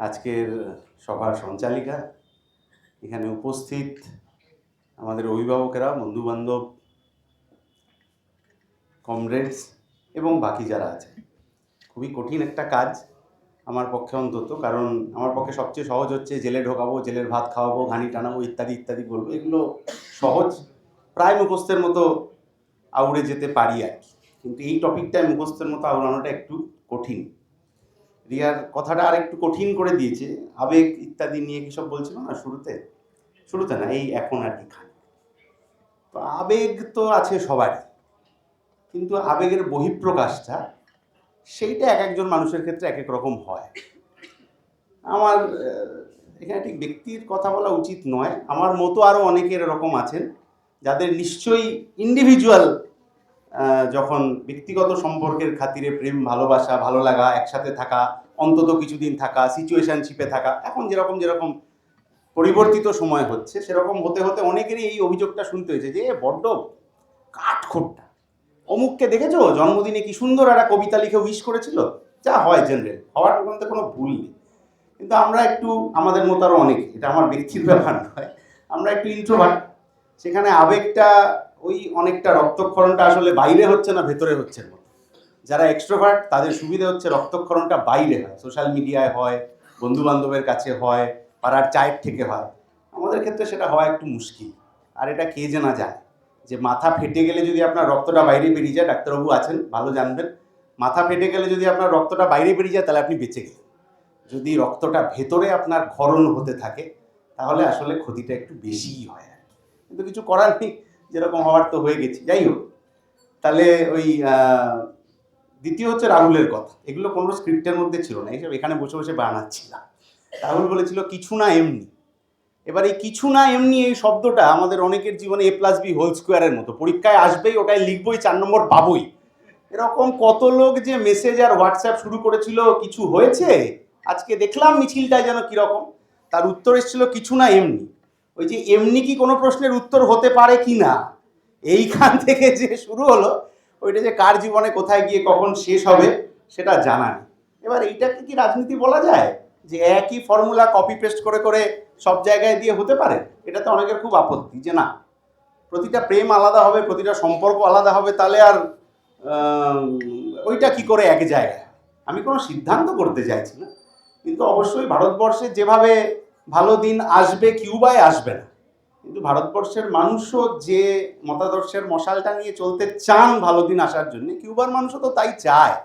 আজকের সভার সঞ্চালিকা। এখানে উপস্থিত আমাদের অভিভাবকেরা, বন্ধুবান্ধব কমরেডস এবং বাকি যারা আছে। খুবই কঠিন একটা কাজ আমার পক্ষে অন্তত, কারণ আমার পক্ষে সবচেয়ে সহজ হচ্ছে জেলে ঢোকাবো, জেলের ভাত খাওয়াবো, ঘানি টানাবো, ইত্যাদি ইত্যাদি বলব। এগুলো সহজ, প্রায় মুখস্থের মতো আউড়ে যেতে পারি আর কি। কিন্তু এই টপিকটায় মুখস্থের মতো আউড়ানোটা একটু কঠিন। রিয়ার কথাটা আর একটু কঠিন করে দিয়েছে। আবেগ ইত্যাদি নিয়ে কি সব বলছিল না শুরুতে? শুরুতে না, এই এখন আর কি খান তো আবেগ তো আছে সবারই। কিন্তু আবেগের বহিঃপ্রকাশটা, সেইটা এক একজন মানুষের ক্ষেত্রে এক এক রকম হয়। আমার এখানে ঠিক ব্যক্তির কথা বলা উচিত নয়। আমার মতো আরও অনেকের এরকম আছেন, যাদের নিশ্চয়ই ইন্ডিভিজুয়াল যখন ব্যক্তিগত সম্পর্কের খাতিরে প্রেম, ভালোবাসা, ভালো লাগা, একসাথে থাকা, অন্তত কিছুদিন থাকা সিচুয়েশনশিপে থাকা, এখন যেরকম যেরকম পরিবর্তিত সময় হচ্ছে, সেরকম হতে হতে অনেকেরই এই অভিযোগটা শুনতে হয়েছে যে বড্ড কাঠখোট্টা। অমুককে দেখেছ? জন্মদিনে কি সুন্দর একটা কবিতা লিখে উইশ করেছিল? যা হয় জেনারেল হওয়ার মধ্যে কোনো ভুল নেই। কিন্তু আমরা একটু, আমাদের মতো আরও অনেকে, এটা আমার ব্যক্তির ব্যাপার নয়, আমরা একটু ইন্ট্রোভার্ট সেখানে আবেগটা ওই অনেকটা রক্তক্ষরণটা আসলে বাইরে হচ্ছে না, ভেতরে হচ্ছে যারা এক্সট্রোভার্ট তাদের সুবিধা হচ্ছে রক্তক্ষরণটা বাইরে হয়। সোশ্যাল মিডিয়ায় হয় বন্ধু বান্ধবের কাছে হয়, পাড়ার চায়ের থেকে হয়। আমাদের ক্ষেত্রে সেটা হওয়া একটু মুশকিল। আর এটা কে যে যায় যে মাথা ফেটে গেলে যদি আপনার রক্তটা বাইরে বেরিয়ে যায়, ডাক্তারবাবু আছেন, ভালো জানবেন। মাথা ফেটে গেলে যদি আপনার রক্তটা বাইরে বেরিয়ে যায়, তাহলে আপনি বেঁচে গেলেন। যদি রক্তটা ভেতরে আপনার ক্ষরণ হতে থাকে, তাহলে আসলে ক্ষতিটা একটু বেশিই হয় আর কিন্তু কিছু করার নেই। যেরকম হওয়ার তো হয়ে গেছি। যাই হোক, তাহলে ওই দ্বিতীয় হচ্ছে রাহুলের কথা। এগুলো কোনো স্ক্রিপ্টের মধ্যে ছিল না, এইসব এখানে বসে বসে বানাচ্ছিলাম। রাহুল বলেছিল, কিছু না এমনি। এবার এই কিছু না এমনি এই শব্দটা আমাদের অনেকের জীবনে এ প্লাস বি হোল স্কোয়ারের মতো। পরীক্ষায় আসবেই ওটাই লিখবই, চার নম্বর পাবই। এরকম কত লোক যে মেসেজ আর হোয়াটসঅ্যাপ শুরু করেছিল, কিছু হয়েছে? আজকে দেখলাম মিছিলটায় যেন কীরকম। তার উত্তর এসেছিল, কিছু না এমনি। ওই যে এমনি কি কোনো প্রশ্নের উত্তর হতে পারে কি না? এইখান থেকে যে শুরু হলো, ওইটা যে কার জীবনে কোথায় গিয়ে কখন শেষ হবে, সেটা জানা নেই। এবার এইটাকে কি রাজনীতি বলা যায়? যে একই ফর্মুলা কপি পেস্ট করে করে সব জায়গায় দিয়ে হতে পারে? এটাতে অনেকের খুব আপত্তি যে না। প্রতিটা প্রেম আলাদা হবে, প্রতিটা সম্পর্ক আলাদা হবে, তাহলে আর ওইটা কি করে এক জায়গায়? আমি কোনো সিদ্ধান্ত করতে চাইছি না। কিন্তু অবশ্যই ভারতবর্ষে যেভাবে ভালো দিন আসবে, কিউবায় আসবে না। কিন্তু ভারতবর্ষের মানুষও যে মতাদর্শের মশালটা নিয়ে চলতে চান ভালো দিন আসার জন্য, কিউবার মানুষও তো তাই চায়।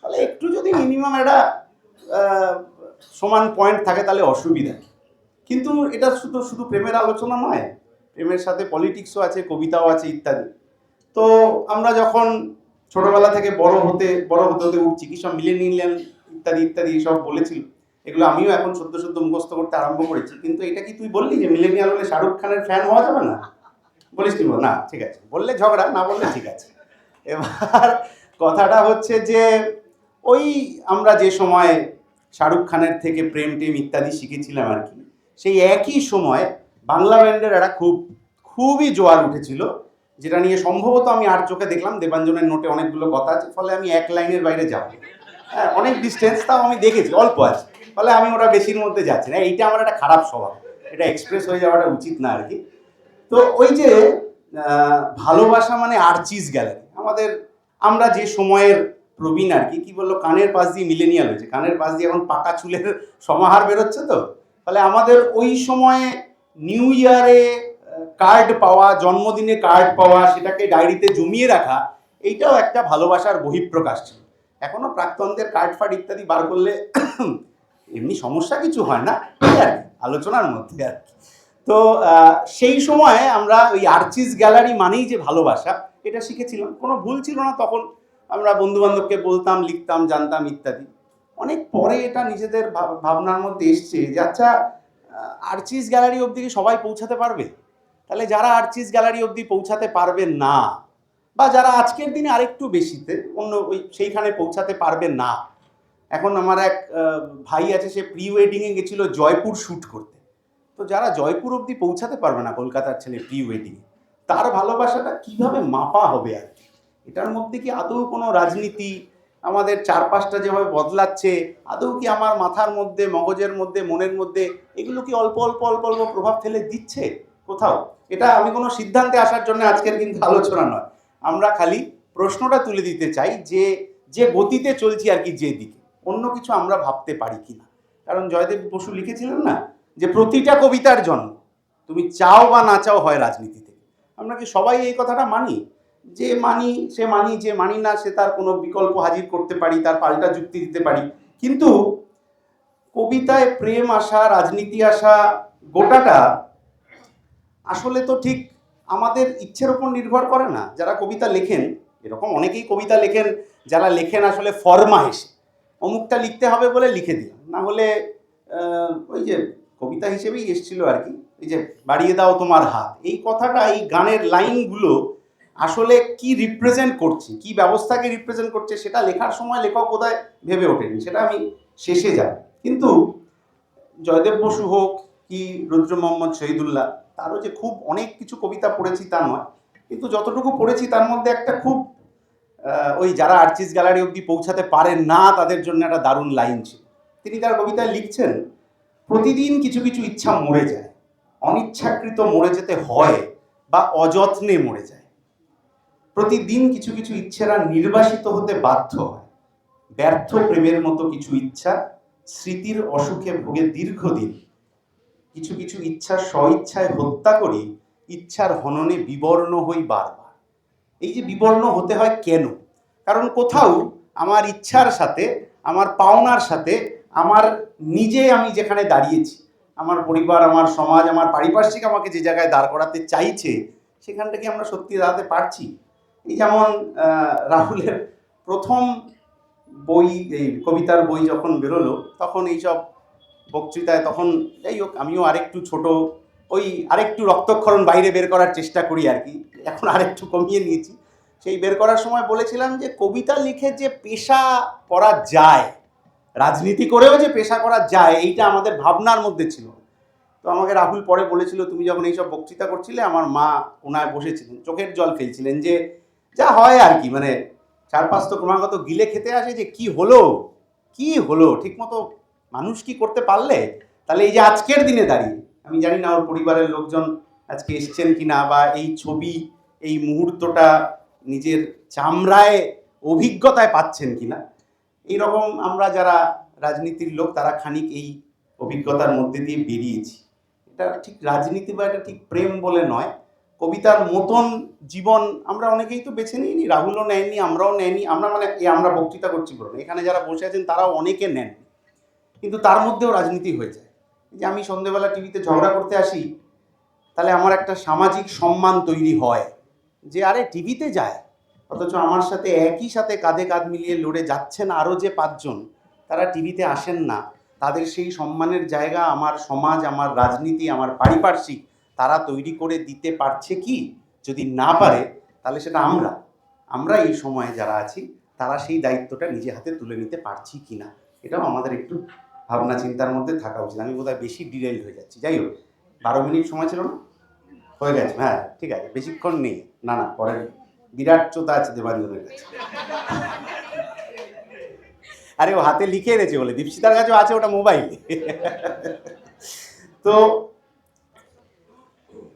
তাহলে একটু যদি মিনিমাম একটা সমান পয়েন্ট থাকে তাহলে অসুবিধা। কিন্তু এটা শুধু শুধু প্রেমের আলোচনা নয়, প্রেমের সাথে পলিটিক্সও আছে, কবিতাও আছে ইত্যাদি। তো আমরা যখন ছোটবেলা থেকে বড় হতে বড় হতে হতে উঠছি, কি সব মিলেনিয়াল ইত্যাদি ইত্যাদি সব বলেছিল এগুলো আমিও এখন সদ্য সদ্য মুখস্থ করতে আরম্ভ করেছি। কিন্তু এটা কি তুই বললি যে মিলেনিয়াল হলে শাহরুখ খানের ফ্যান হওয়া যাবে না? বলিস তুই? না, ঠিক আছে। বললে ঝগড়া, না বললে ঠিক আছে। এবার কথাটা হচ্ছে যে ওই আমরা যে সময় শাহরুখ খানের থেকে প্রেম, টেম ইত্যাদি শিখেছিলাম আর কি, সেই একই সময় বাংলা ব্যান্ডের একটা খুব, খুবই জোয়ার উঠেছিল, যেটা নিয়ে সম্ভবত আমি আর চোখে দেখলাম। দেবাঞ্জনের নোটে অনেকগুলো কথা আছে, ফলে আমি এক লাইনের বাইরে যাব। হ্যাঁ অনেক ডিস্টেন্স তাও আমি দেখেছি, অল্প আছে। ফলে আমি ওটা বেশির মধ্যে যাচ্ছি না। এইটা আমার একটা খারাপ স্বভাব। এটা এক্সপ্রেস হয়ে যাওয়াটা উচিত না আর কি। তো ওই যে ভালোবাসা মানে আর্চিস গ্যালারি। আমাদের, আমরা যে সময়ের প্রবীণ আর কি কি বলল? কানের পাশ দিয়ে মিলেনিয়াল হয়েছে। কানের পাশ দিয়ে এখন পাকা চুলের সমাহার বেরোচ্ছে তো? ফলে আমাদের ওই সময়ে নিউ ইয়ারে কার্ড পাওয়া, জন্মদিনে কার্ড পাওয়া, সেটাকে ডায়েরিতে জমিয়ে রাখা, এইটাও একটা ভালোবাসার বহিঃপ্রকাশ ছিল। এখনও প্রাক্তনদের কার্ড ফার্ড ইত্যাদি বার করলে এমনি সমস্যা কিছু হয় না আর আলোচনার মধ্যে আর কি। তো সেই সময় আমরা ওই আর্চিস গ্যালারি মানেই যে ভালোবাসা, এটা শিখেছিলাম। কোনো ভুল ছিল না তখন। আমরা বন্ধু বান্ধবকে বলতাম, লিখতাম, জানতাম ইত্যাদি। অনেক পরে এটা নিজেদের ভাব- ভাবনার মধ্যে এসছে যে আচ্ছা আর্চিস গ্যালারি অবধি সবাই পৌঁছাতে পারবে? তাহলে যারা আর্চিস গ্যালারি অবধি পৌঁছাতে পারবে না, বা যারা আজকের দিনে আরেকটু বেশিতে, অন্য ওই সেইখানে পৌঁছাতে পারবে না এখন আমার এক ভাই আছে, সে প্রি ওয়েডিংয়ে গেছিল জয়পুর শ্যুট করতে। তো যারা জয়পুর অবধি পৌঁছাতে পারবে না কলকাতার ছেলে প্রি ওয়েডিংয়ে তার ভালোবাসাটা কীভাবে মাপা হবে আর কি? এটার মধ্যে কি আদৌ কোনো রাজনীতি আমাদের চারপাশটা যেভাবে বদলাচ্ছে, আদৌ কি আমার মাথার মধ্যে, মগজের মধ্যে, মনের মধ্যে এগুলো কি অল্প অল্প অল্প অল্প প্রভাব ফেলে দিচ্ছে কোথাও? এটা আমি কোনো সিদ্ধান্তে আসার জন্য আজকের কিন্তু আলোচনা নয়। আমরা খালি প্রশ্নটা তুলে দিতে চাই যে যে গতিতে চলছি আর কি, যে দিকে। অন্য কিছু আমরা ভাবতে পারি কিনা। কারণ জয়দেব বসু লিখেছিলেন না যে, প্রতিটা কবিতার জন্ম। তুমি চাও বা না চাও হয় রাজনীতি থেকে। আমরা কি সবাই এই কথাটা মানি? যে মানি, সে মানি, যে মানি না, সে তার কোনো বিকল্প হাজির করতে পারি, তার পাল্টা যুক্তি দিতে পারি। কিন্তু কবিতায় প্রেম আসা রাজনীতি আসা গোটাটা আসলে তো ঠিক আমাদের ইচ্ছের ওপর নির্ভর করে না। যারা কবিতা লেখেন, এরকম অনেকেই কবিতা লেখেন, যারা লেখেন আসলে ফরমা এসে অমুকটা লিখতে হবে বলে লিখে দিলাম। না হলে ওই যে কবিতা হিসেবেই এসছিল আর কি, এই যে বাড়িয়ে দাও তোমার হাত। এই কথাটা, এই গানের লাইনগুলো আসলে কি রিপ্রেজেন্ট করছে, কি ব্যবস্থাকে রিপ্রেজেন্ট করছে, সেটা লেখার সময় লেখক বোধহয় ভেবে ওঠেনি। সেটা আমি শেষে যাব। কিন্তু জয়দেব বসু হোক কি রুদ্র মোহাম্মদ শহীদুল্লাহ, তারও যে খুব অনেক কিছু কবিতা পড়েছি তা নয়। কিন্তু যতটুকু পড়েছি তার মধ্যে একটা খুব ওই যারা আর্চিস গ্যালারি অবধি পৌঁছাতে পারেন না, তাদের জন্য একটা দারুণ লাইন ছিল। তিনি তার কবিতায় লিখছেন, প্রতিদিন কিছু কিছু ইচ্ছা মরে যায়। অনিচ্ছাকৃত মরে যেতে হয় বা অযত্নে মরে যায়। প্রতিদিন কিছু কিছু ইচ্ছেরা নির্বাসিত হতে বাধ্য হয়। ব্যর্থ প্রেমের মতো কিছু ইচ্ছা স্মৃতির অসুখে ভোগে দীর্ঘদিন। কিছু কিছু ইচ্ছা স্বইচ্ছায় হত্যা করি, ইচ্ছার হননে বিবর্ণ হই বারবার। এই যে বিবর্ণ হতে হয় কেন? কারণ কোথাও আমার ইচ্ছার সাথে, আমার পাওনার সাথে, আমার নিজে আমি যেখানে দাঁড়িয়েছি, আমার পরিবার, আমার সমাজ, আমার পারিপার্শ্বিক আমাকে যে জায়গায় দাঁড় করাতে চাইছে, সেখানটা কি আমরা সত্যি দাঁড়াতে পারছি? এই যেমন রাহুলের প্রথম বই, এই কবিতার বই যখন বেরোলো, তখন এইসব বক্তৃতায় তখন যাই হোক, আমিও আরেকটু ছোট ওই আরেকটু রক্তক্ষরণ বাইরে বের করার চেষ্টা করি আর কি। এখন আরেকটু কমিয়ে নিয়েছি। সেই বের করার সময় বলেছিলাম যে, কবিতা লিখে যে পেশা করা যায়, রাজনীতি করেও যে পেশা করা যায়, এইটা আমাদের ভাবনার মধ্যে ছিল। তো আমাকে রাহুল পরে বলেছিল, তুমি যখন এইসব বক্তৃতা করছিলে, আমার মা ওনায় বসেছিলেন, চোখের জল ফেলছিলেন যে, যা হয় আর কি মানে চার পাঁচ তো ক্রমাগত গিলে খেতে আসে যে, কি হলো? কি হলো? ঠিকমতো মানুষ কি করতে পারলে? তাহলে এই যে আজকের দিনে দাঁড়িয়ে আমি জানি না ওর পরিবারের লোকজন আজকে এসছেন কি না বা এই ছবি, এই মুহূর্তটা নিজের চামড়ায় অভিজ্ঞতায় পাচ্ছেন কি না এইরকম আমরা যারা রাজনীতির লোক, তারা খানিক এই অভিজ্ঞতার মধ্যে দিয়ে বেরিয়েছি। এটা ঠিক রাজনীতি বা এটা ঠিক প্রেম বলে নয়। কবিতার মতন জীবন আমরা অনেকেই তো বেছে নিইনি, রাহুলও নেয়নি, আমরাও নেয়নি। আমরা মানে এই আমরা বক্তৃতা করছি বলুন এখানে যারা বসে আছেন, তারাও অনেকে নেন কিন্তু তার মধ্যেও রাজনীতি হয়ে যায়। যে আমি সন্ধেবেলা টিভিতে ঝগড়া করতে আসি, তাহলে আমার একটা সামাজিক সম্মান তৈরি হয় যে, আরে, টিভিতে যায়। অথচ আমার সাথে একই সাথে কাঁধে কাঁধ মিলিয়ে লড়ে যাচ্ছেন আরও যে পাঁচজন, তারা টিভিতে আসেন না। তাদের সেই সম্মানের জায়গা আমার সমাজ, আমার রাজনীতি, আমার পারিপার্শ্বিক, তারা তৈরি করে দিতে পারছে কি? যদি না পারে, তাহলে সেটা আমরা। আমরা এই সময়ে যারা আছি, তারা সেই দায়িত্বটা নিজে হাতে তুলে নিতে পারছি কি না এটাও আমাদের একটু ভাবনা চিন্তার মধ্যে থাকা উচিত। আমি বোধহয় বেশি ডিটেল হয়ে যাচ্ছি। যাই হোক, বারো মিনিট সময় ছিল না? হয়ে গেছে। হ্যাঁ ঠিক আছে, বেশিক্ষণ নেই। না না পরে বিরাট চোতা আছে দেবাঞ্জনের কাছে। আরে, ও হাতে লিখে এনেছে বলে, দীপশিতার কাছেও আছে ওটা মোবাইল তো,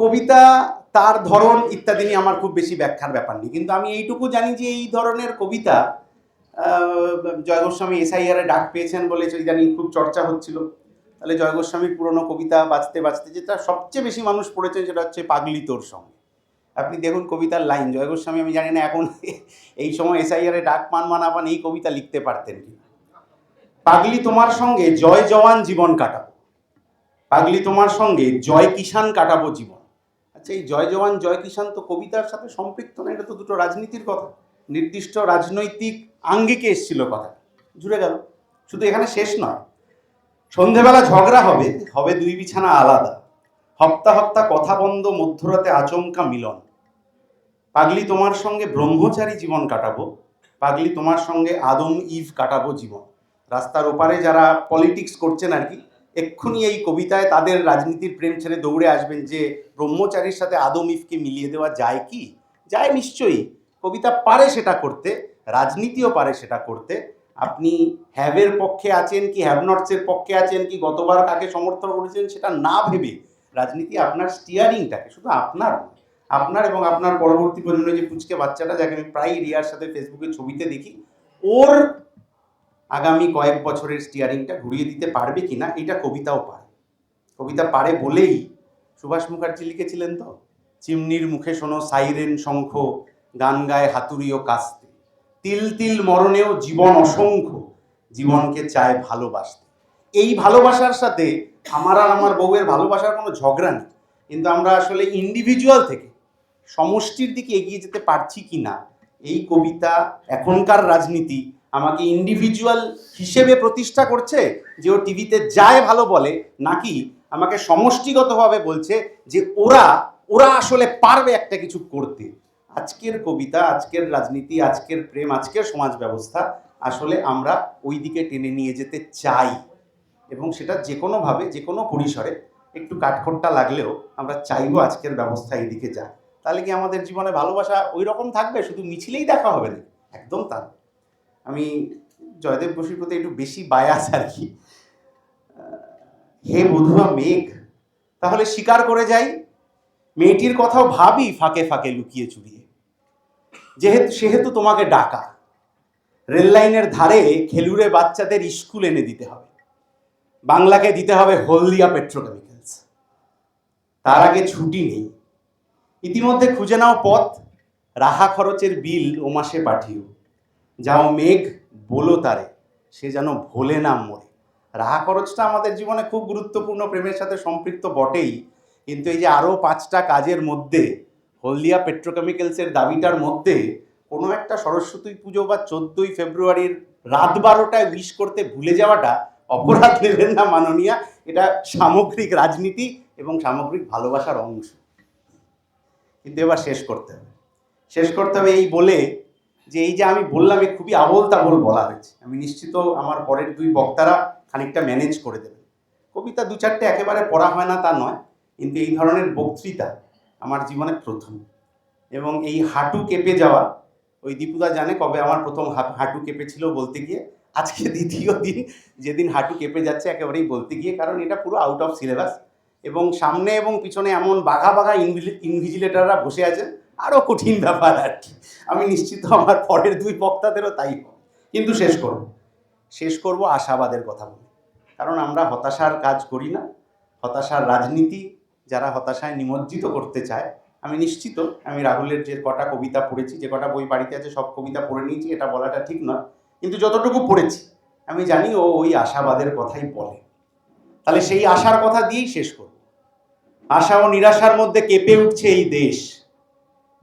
কবিতা, তার ধরন ইত্যাদি নিয়ে আমার খুব বেশি ব্যাখ্যার ব্যাপার নেই। কিন্তু আমি এইটুকু জানি যে এই ধরনের কবিতা জয় গোস্বামী এসআইআরে ডাক পেয়েছেন বলে ইদানিং খুব চর্চা হচ্ছিল। তাহলে জয় গোস্বামীর পুরনো কবিতা বাঁচতে বাঁচতে যেটা সবচেয়ে বেশি মানুষ পড়েছেন সেটা হচ্ছে পাগলি তোর সঙ্গে। আপনি দেখুন কবিতার লাইন, জয় গোস্বামী আমি জানি না এখন এই সময় এসআইআরে ডাক পান মান আপান এই কবিতা লিখতে পারতেন কি পাগলি তোমার সঙ্গে জয় জওয়ান জীবন কাটাবো। পাগলি তোমার সঙ্গে জয় কিষান কাটাবো জীবন। আচ্ছা এই জয় জওয়ান, জয় কিষান তো কবিতার সাথে সম্পৃক্ত না, এটা তো দুটো রাজনীতির কথা। নির্দিষ্ট রাজনৈতিক আঙ্গিকে এসছিল কথা। জুড়ে গেল। শুধু এখানে শেষ নয়। সন্ধেবেলা ঝগড়া হবে হবে দুই বিছানা আলাদা। হপ্তা হপ্তা কথা বন্ধ, মধ্যরাতে আচমকা মিলন। পাগলি তোমার সঙ্গে ব্রহ্মচারী জীবন কাটাবো। পাগলি তোমার সঙ্গে আদম ইভ কাটাবো জীবন। রাস্তার ওপারে যারা পলিটিক্স করছেন আর কি, এক্ষুনি এই কবিতায় তাদের রাজনীতির প্রেম ছেড়ে দৌড়ে আসবেন যে ব্রহ্মচারীর সাথে আদম ইফকে মিলিয়ে দেওয়া যায় কি? যায় নিশ্চয়ই। কবিতা পারে সেটা করতে। রাজনীতিও পারে সেটা করতে। আপনি হ্যাভের পক্ষে আছেন কি হ্যাভ নটসের পক্ষে আছেন কি গতবার কাকে সমর্থন করেছেন সেটা না ভেবে রাজনীতি আপনার স্টিয়ারিংটাকে শুধু আপনার আপনার এবং আপনার পরবর্তী প্রজন্মের যে পুচকে বাচ্চাটা যাকে আমি প্রায় রিয়ার সাথে ফেসবুকে ছবিতে দেখি, ওর আগামী কয়েক বছরের স্টিয়ারিংটা ঘুরিয়ে দিতে পারবে কিনা এটা কবিতাও পারে। কবিতা পারে বলেই। সুভাষ মুখার্জি লিখেছিলেন তো, চিমনির মুখে শোনো সাইরেন শঙ্খ, গান গায় হাতুড়িও কাস্তে। তিল তিল মরণেও জীবন অসংখ্য, জীবনকে চায় ভালোবাসতে। এই ভালোবাসার সাথে আমার আর আমার বউয়ের ভালোবাসার কোনো ঝগড়া নেই। কিন্তু আমরা আসলে ইন্ডিভিজুয়াল থেকে সমষ্টির দিকে এগিয়ে যেতে পারছি কি না, এই কবিতা, এখনকার রাজনীতি আমাকে ইন্ডিভিজুয়াল হিসেবে প্রতিষ্ঠা করছে যে ও টিভিতে যায় ভালো বলে, নাকি আমাকে সমষ্টিগতভাবে বলছে যে ওরা ওরা আসলে পারবে একটা কিছু করতে। আজকের কবিতা, আজকের রাজনীতি, আজকের প্রেম, আজকের সমাজ ব্যবস্থা আসলে আমরা ওই দিকে টেনে নিয়ে যেতে চাই। এবং সেটা যে কোনোভাবে যে কোনো পরিসরে একটু কাঠখোট্টা লাগলেও আমরা চাইব আজকের ব্যবস্থা এই দিকে যায় তাহলে কি আমাদের জীবনে ভালোবাসা ওই রকম থাকবে? শুধু মিছিলেই দেখা হবে না একদম তা আমি জয়দেব বসুর প্রতি একটু বেশি বায়াস আর কি। হে বধুয়া মেঘ, তাহলে স্বীকার করে যাই। মেয়েটির কথাও ভাবি, ফাঁকে ফাঁকে লুকিয়ে চুরিয়ে। যেহেতু, সেহেতু তোমাকে ডাকা। রেললাইনের ধারে খেলুড়ে বাচ্চাদের স্কুল এনে দিতে হবে। বাংলাকে দিতে হবে হলদিয়া পেট্রোকেমিক্যালস। তার আগে ছুটি নেই। ইতিমধ্যে খুঁজে নাও পথ, রাহা খরচের বিল ও মাসে পাঠিও। যাও মেঘ, বলো তারে, সে যেন ভোলে না মরে। রাহা খরচটা আমাদের জীবনে খুব গুরুত্বপূর্ণ, প্রেমের সাথে সম্পৃক্ত বটেই। কিন্তু এই যে আরও পাঁচটা কাজের মধ্যে হলদিয়া পেট্রোকেমিক্যালসের দাবিটার মধ্যে কোনো একটা সরস্বতী পুজো বা চোদ্দই ফেব্রুয়ারির রাত বারোটায় উইশ করতে ভুলে যাওয়াটা অপরাধ নেবেন না মাননীয়া। এটা সামগ্রিক রাজনীতি এবং সামগ্রিক ভালোবাসার অংশ। কিন্তু এবার শেষ করতে হবে। শেষ করতে হবে এই বলে যে এই যে আমি বললাম, এ খুবই আবল তাবল বলা হয়েছে। আমি নিশ্চিত আমার পরের দুই বক্তারা খানিকটা ম্যানেজ করে দেবেন। কবিতা দু চারটে একেবারে পড়া হয় না তা নয়, কিন্তু এই ধরনের বক্তৃতা আমার জীবনে প্রথম। এবং এই হাঁটু কেঁপে যাওয়া, ওই দীপুদা জানে কবে আমার প্রথম হাঁটু কেঁপেছিল বলতে গিয়ে, আজকে দ্বিতীয় দিন যেদিন হাঁটু কেঁপে যাচ্ছে একেবারেই বলতে গিয়ে, কারণ এটা পুরো আউট অফ সিলেবাস এবং সামনে এবং পিছনে এমন বাঘা বাঘা ইনভিজিলেটাররা বসে আছেন আরও কঠিন ব্যাপার আর কি। আমি নিশ্চিত আমার পরের দুই বক্তাদেরও তাই কিন্তু শেষ করব। শেষ করব আশাবাদের কথা বলে। কারণ আমরা হতাশার কাজ করি না। হতাশার রাজনীতি যারা হতাশায় নিমজ্জিত করতে চায়, আমি নিশ্চিত, আমি রাহুলের যে কটা কবিতা পড়েছি, যে কটা বই বাড়িতে আছে, সব কবিতা পড়ে নিয়েছি, এটা বলাটা ঠিক নয়। কিন্তু যতটুকু পড়েছি, আমি জানি ও ওই আশাবাদের কথাই বলে। তাহলে সেই আশার কথা দিয়েই শেষ করব। আশা ও নিরাশার মধ্যে কেঁপে উঠছে এই দেশ।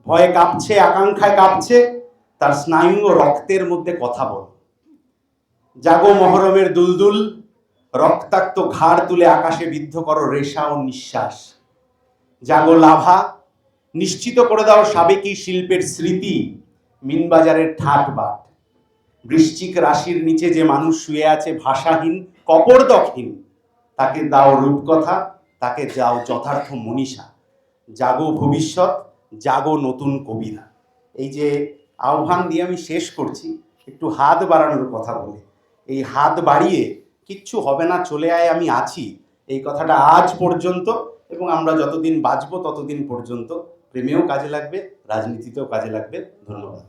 ভয়ে কাঁপছে, আকাঙ্ক্ষায় কাঁপছে, তার স্নায়ু ও রক্তের মধ্যে কথা বল। জাগো মহরমের দুলদুল, রক্তাক্ত ঘাড় তুলে আকাশে বিদ্ধ করো রেশা ও নিঃশ্বাস। জাগো লাভা, নিশ্চিত করে দাও সাবেকি শিল্পের স্মৃতি, মিনবাজারের ঠাট বাট। বৃশ্চিক রাশির নিচে যে মানুষ শুয়ে আছে ভাষাহীন কপর্দকহীন তাকে দাও রূপকথা, তাকে যাও যথার্থ মনীষা। জাগো ভবিষ্যৎ, জাগো নতুন কবিতা। এই যে আহ্বান দিয়ে আমি শেষ করছি, একটু হাত বাড়ানোর কথা বলে। এই হাত বাড়িয়ে কিচ্ছু হবে না, চলে আয়, আমি আছি। এই কথাটা আজ পর্যন্ত এবং আমরা যতদিন বাঁচব ততদিন পর্যন্ত প্রেমেও কাজে লাগবে রাজনীতিতেও কাজে লাগবে। ধন্যবাদ।